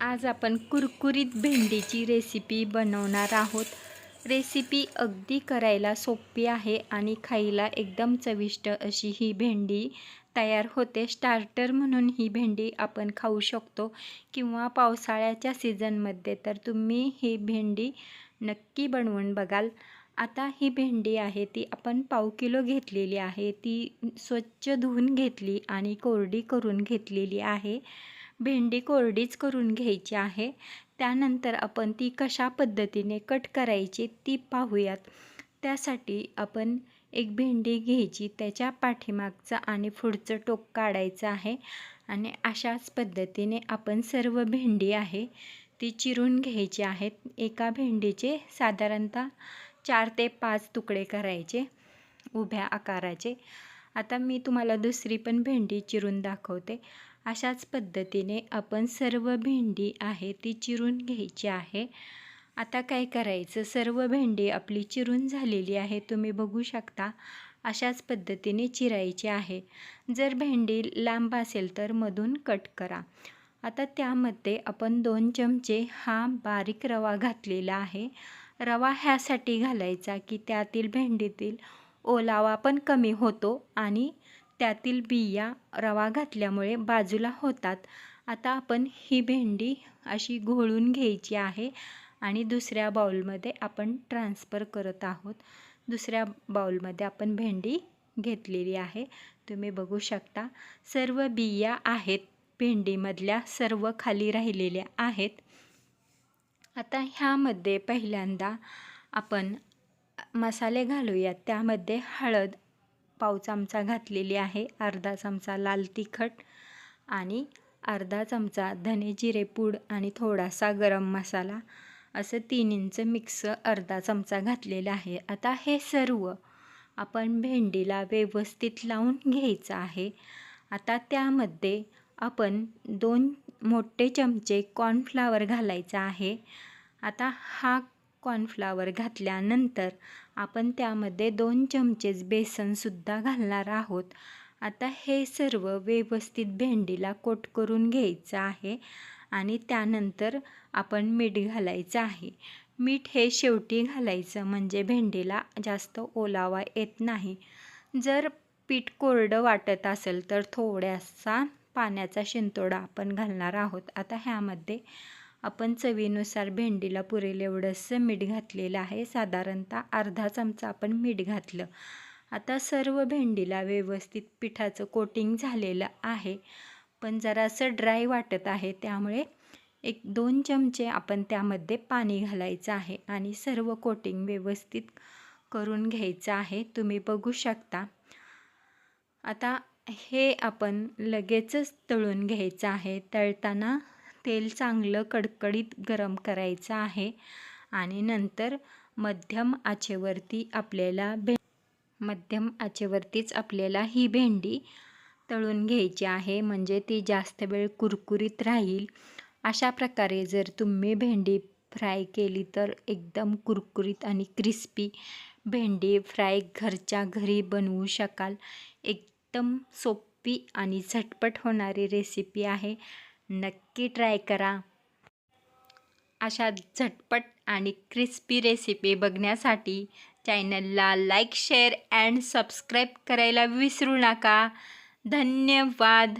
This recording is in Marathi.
आज आपण कुरकुरीत भेंडीची रेसिपी बनवणार आहोत. रेसिपी अगदी करायला सोपी आहे आणि खायला एकदम चविष्ट अशी ही भेंडी तयार होते. स्टार्टर म्हणून ही भेंडी आपण खाऊ शकतो किंवा पावसाळ्याच्या सीझनमध्ये तर तुम्ही ही भेंडी नक्की बनवून बघाल. आता ही भेंडी आहे ती आपण पाव किलो घेतलेली आहे. ती स्वच्छ धुवून घेतली आणि कोरडी करून घेतलेली आहे. भेंडी कोरडीच करून घ्यायची आहे. त्यानंतर आपण ती कशा पद्धतीने कट करायची ती पाहूयात. त्यासाठी आपण एक भेंडी घ्यायची त्याच्या पाठीमागचं आणि पुढचं टोक काढायचं आहे. आणि अशाच पद्धतीने आपण सर्व भेंडी आहे ती चिरून घ्यायची आहेत. एका भेंडीचे साधारणतः चार ते पाच तुकडे करायचे उभ्या आकाराचे. आता मी तुम्हाला दुसरी पण भेंडी चिरून दाखवते. अशाच पद्धतीने आपण सर्व भेंडी आहे ती चिरून घ्यायची आहे. आता काय करायचं? सर्व भेंडी आपली चिरून झालेली आहे तुम्ही बघू शकता. अशाच पद्धतीने चिरायची आहे. जर भेंडी लांब असेल तर मधून कट करा. आता त्यामध्ये आपण दोन चमचे हा बारीक रवा घातलेला आहे. रवा ह्यासाठी घालायचा की त्यातील भेंडीतील ओलावा पण कमी होतो आणि त्यातील बिया रवा घातल्यामुळे बाजूला होतात. आता आपण ही भेंडी अशी घोळून घ्यायची आहे आणि दुसऱ्या बाउलमध्ये आपण ट्रान्सफर करत आहोत. दुसऱ्या बाउलमध्ये आपण भेंडी घेतलेली आहे. तुम्ही बघू शकता सर्व बिया आहेत भेंडीमधल्या सर्व खाली राहिलेल्या आहेत. आता ह्यामध्ये पहिल्यांदा आपण मसाले घालूयात. त्यामध्ये हळद पाव चमचा घातलेली आहे. अर्धा चमचा लाल तिखट आणि अर्धा चमचा धने जिरे पूड आणि थोडासा गरम मसाला. असं तीन इंच मिक्स अर्धा चमचा घातलेला आहे. आता हे सर्व आपण भेंडीला व्यवस्थित लावून घ्यायचं आहे. आता त्यामध्ये आपण दोन मोठे चमचे कॉर्नफ्लावर घालायचा आहे. आता हा कॉर्नफ्लावर घातल्यानंतर आपण त्यामध्ये दोन चमचेच बेसनसुद्धा घालणार आहोत. आता हे सर्व व्यवस्थित भेंडीला कोट करून घ्यायचं आहे आणि त्यानंतर आपण मीठ घालायचं आहे. मीठ हे शेवटी घालायचं म्हणजे भेंडीला जास्त ओलावा येत नाही. जर पीठ कोरडं वाटत असेल तर थोड्यासा पाण्याचा शिंतोडा आपण घालणार आहोत. आता ह्यामध्ये आपण चवीनुसार भेंडीला पुरेल एवढंसं मीठ घातलेलं आहे. साधारणतः अर्धा चमचा आपण मीठ घातलं. आता सर्व भेंडीला व्यवस्थित पिठाचं कोटिंग झालेलं आहे. पण जरासं ड्राय वाटत आहे त्यामुळे एक दोन चमचे आपण त्यामध्ये पाणी घालायचं आहे आणि सर्व कोटिंग व्यवस्थित करून घ्यायचं आहे. तुम्ही बघू शकता. आता हे आपण लगेचच तळून घ्यायचं आहे. तळताना तेल चांगलं कडकडीत गरम करायचं आहे आणि नंतर मध्यम आचेवरती आपल्याला भे मध्यम आचेवरतीच आपल्याला ही भेंडी तळून घ्यायची आहे. म्हणजे ती जास्त वेळ कुरकुरीत राहील. अशा प्रकारे जर तुम्ही भेंडी फ्राय केली तर एकदम कुरकुरीत आणि क्रिस्पी भेंडी फ्राय घरच्या घरी बनवू शकाल. एकदम सोपी आणि झटपट होणारी रेसिपी आहे. नक्की ट्राय करा. अशा झटपट आणि क्रिस्पी रेसिपी बघण्यासाठी चॅनलला लाईक शेअर अँड सबस्क्राईब करायला विसरू नका. धन्यवाद.